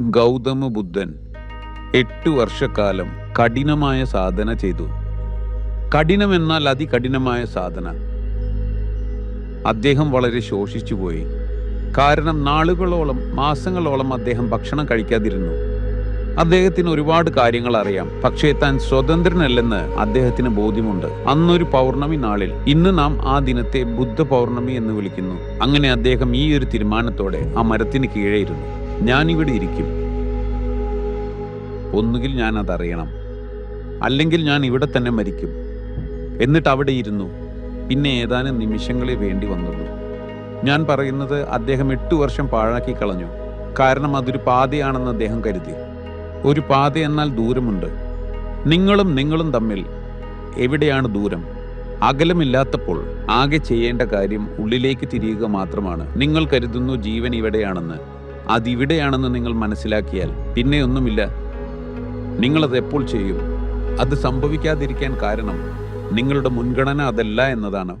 ഗൗതമ ബുദ്ധൻ എട്ട് വർഷക്കാലം കഠിനമായ സാധന ചെയ്തു. കഠിനമെന്നാൽ അതികഠിനമായ സാധന. അദ്ദേഹം വളരെ ശോഷിച്ചുപോയി കാരണം നാളുകളോളം മാസങ്ങളോളം അദ്ദേഹം ഭക്ഷണം കഴിക്കാതിരുന്നു. അദ്ദേഹത്തിന് ഒരുപാട് കാര്യങ്ങൾ അറിയാം. പക്ഷേ താൻ സ്വതന്ത്രനല്ലെന്ന് അദ്ദേഹത്തിന് ബോധ്യമുണ്ട്. അന്നൊരു പൗർണമി നാളിൽ ഇന്ന് നാം ആ ദിനത്തെ ബുദ്ധ പൗർണമി എന്ന് വിളിക്കുന്നു. അങ്ങനെ അദ്ദേഹം ഈ ഒരു തീരുമാനത്തോടെ ആ മരത്തിന് കീഴേ ഇരുന്നു ഞാനിവിടെ ഇരിക്കും. ഒന്നുകിൽ ഞാൻ അതറിയണം അല്ലെങ്കിൽ ഞാൻ ഇവിടെ തന്നെ മരിക്കും. എന്നിട്ട് അവിടെ ഇരുന്നു. പിന്നെ ഏതാനും നിമിഷങ്ങളെ വേണ്ടി വന്നുള്ളൂ. ഞാൻ പറയുന്നത് അദ്ദേഹം എട്ടു വർഷം പാഴാക്കി കളഞ്ഞു. കാരണം അതൊരു പാതയാണെന്ന് അദ്ദേഹം കരുതി. ഒരു പാത എന്നാൽ ദൂരമുണ്ട്. നിങ്ങളും നിങ്ങളും തമ്മിൽ എവിടെയാണ് ദൂരം? അകലമില്ലാത്തപ്പോൾ ആകെ ചെയ്യേണ്ട കാര്യം ഉള്ളിലേക്ക് തിരിയുക മാത്രമാണ്. നിങ്ങൾ കരുതുന്നു ജീവൻ ഇവിടെയാണെന്ന്. അതിവിടെയാണെന്ന് നിങ്ങൾ മനസ്സിലാക്കിയാൽ പിന്നെ ഒന്നുമില്ല. നിങ്ങളത് എപ്പോൾ ചെയ്യും? അത് സംഭവിക്കാതിരിക്കാൻ കാരണം നിങ്ങളുടെ മുൻഗണന അതല്ല എന്നതാണ്.